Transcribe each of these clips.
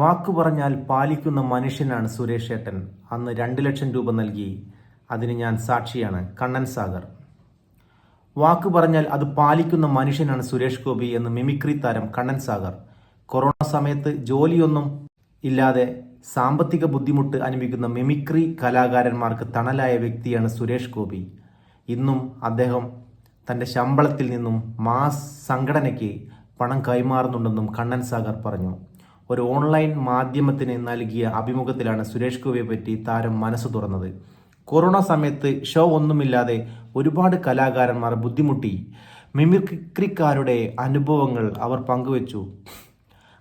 വാക്കു പറഞ്ഞാൽ പാലിക്കുന്ന മനുഷ്യനാണ് സുരേഷ് ഏട്ടൻ. അന്ന് രണ്ട് ലക്ഷം രൂപ നൽകി. അതിന് ഞാൻ സാക്ഷിയാണ് കണ്ണൻ സാഗർ. വാക്ക് പറഞ്ഞാൽ അത് പാലിക്കുന്ന മനുഷ്യനാണ് സുരേഷ് ഗോപി എന്ന് മിമിക്രി താരം കണ്ണൻ സാഗർ. കൊറോണ സമയത്ത് ജോലിയൊന്നും ഇല്ലാതെ സാമ്പത്തിക ബുദ്ധിമുട്ട് അനുഭവിക്കുന്ന മിമിക്രി കലാകാരന്മാർക്ക് തണലായ വ്യക്തിയാണ് സുരേഷ് ഗോപി. ഇന്നും അദ്ദേഹം തന്റെ ശമ്പളത്തിൽ നിന്നും മാസ് സംഘടനയ്ക്ക് പണം കൈമാറുന്നുണ്ടെന്നും കണ്ണൻ സാഗർ പറഞ്ഞു. ഒരു ഓൺലൈൻ മാധ്യമത്തിന് നൽകിയ അഭിമുഖത്തിലാണ് സുരേഷ് ഗോപിയെ പറ്റി താരം മനസ്സ് തുറന്നത്. കൊറോണ സമയത്ത് ഷോ ഒന്നുമില്ലാതെ ഒരുപാട് കലാകാരന്മാർ ബുദ്ധിമുട്ടി. മിമിക്രിക്കാരുടെ അനുഭവങ്ങൾ അവർ പങ്കുവച്ചു.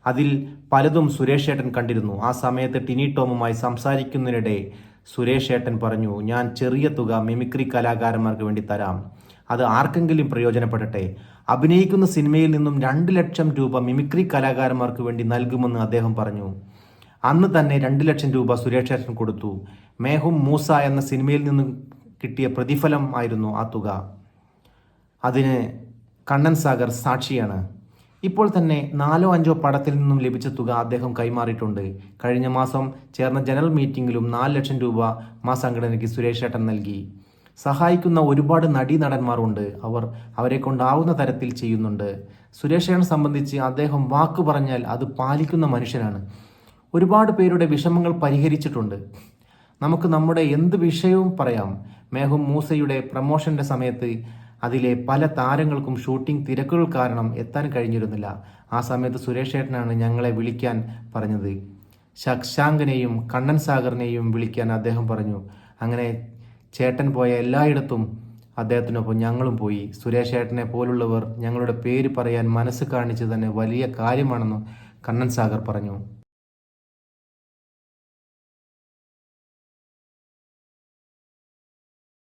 അതിൽ പലതും സുരേഷ് ഏട്ടൻ കണ്ടിരുന്നു. ആ സമയത്ത് ടിനി ടോമുമായി സംസാരിക്കുന്നതിനിടെ സുരേഷ് ഏട്ടൻ പറഞ്ഞു ഞാൻ ചെറിയ തുക മിമിക്രി കലാകാരന്മാർക്ക് വേണ്ടി തരാം. അത് ആർക്കെങ്കിലും പ്രയോജനപ്പെടട്ടെ. അഭിനയിക്കുന്ന സിനിമയിൽ നിന്നും രണ്ട് ലക്ഷം രൂപ മിമിക്രി കലാകാരന്മാർക്ക് വേണ്ടി നൽകുമെന്ന് അദ്ദേഹം പറഞ്ഞു. അന്ന് തന്നെ രണ്ട് ലക്ഷം രൂപ സുരേഷ് ഏട്ടൻ കൊടുത്തു. മേഹും മൂസ എന്ന സിനിമയിൽ നിന്നും കിട്ടിയ പ്രതിഫലം ആയിരുന്നു ആ തുക. അതിന് കണ്ണൻ സാഗർ സാക്ഷിയാണ്. ഇപ്പോൾ തന്നെ നാലോ അഞ്ചോ പടത്തിൽ നിന്നും ലഭിച്ച തുക അദ്ദേഹം കൈമാറിയിട്ടുണ്ട്. കഴിഞ്ഞ മാസം ചേർന്ന ജനറൽ മീറ്റിംഗിലും നാല് ലക്ഷം രൂപ മാ സംഘടനയ്ക്ക് സുരേഷ് ഏട്ടൻ നൽകി. സഹായിക്കുന്ന ഒരുപാട് നടീനടന്മാരുണ്ട്. അവർ അവരെ കൊണ്ടാവുന്ന തരത്തിൽ ചെയ്യുന്നുണ്ട്. സുരേഷനെ സംബന്ധിച്ച് അദ്ദേഹം വാക്ക് പറഞ്ഞാൽ അത് പാലിക്കുന്ന മനുഷ്യനാണ്. ഒരുപാട് പേരുടെ വിഷമങ്ങൾ പരിഹരിച്ചിട്ടുണ്ട്. നമുക്ക് നമ്മുടെ എന്ത് വിഷയവും പറയാം. മേഹും മൂസയുടെ പ്രമോഷന്റെ സമയത്ത് അതിലെ പല താരങ്ങൾക്കും ഷൂട്ടിംഗ് തിരക്കുകൾ കാരണം എത്താൻ കഴിഞ്ഞിരുന്നില്ല. ആ സമയത്ത് സുരേഷ് ഏട്ടനാണ് ഞങ്ങളെ വിളിക്കാൻ പറഞ്ഞത്. ശശാങ്കനെയും കണ്ണൻ സാഗറിനെയും വിളിക്കാൻ അദ്ദേഹം പറഞ്ഞു. അങ്ങനെ ചേട്ടൻ പോയ എല്ലായിടത്തും അദ്ദേഹത്തിനൊപ്പം ഞങ്ങളും പോയി. സുരേഷ് ചേട്ടനെ പോലുള്ളവർ ഞങ്ങളുടെ പേര് പറയാൻ മനസ്സ് കാണിച്ചു തന്നെ വലിയ കാര്യമാണെന്ന് കണ്ണൻ സാഗർ പറഞ്ഞു.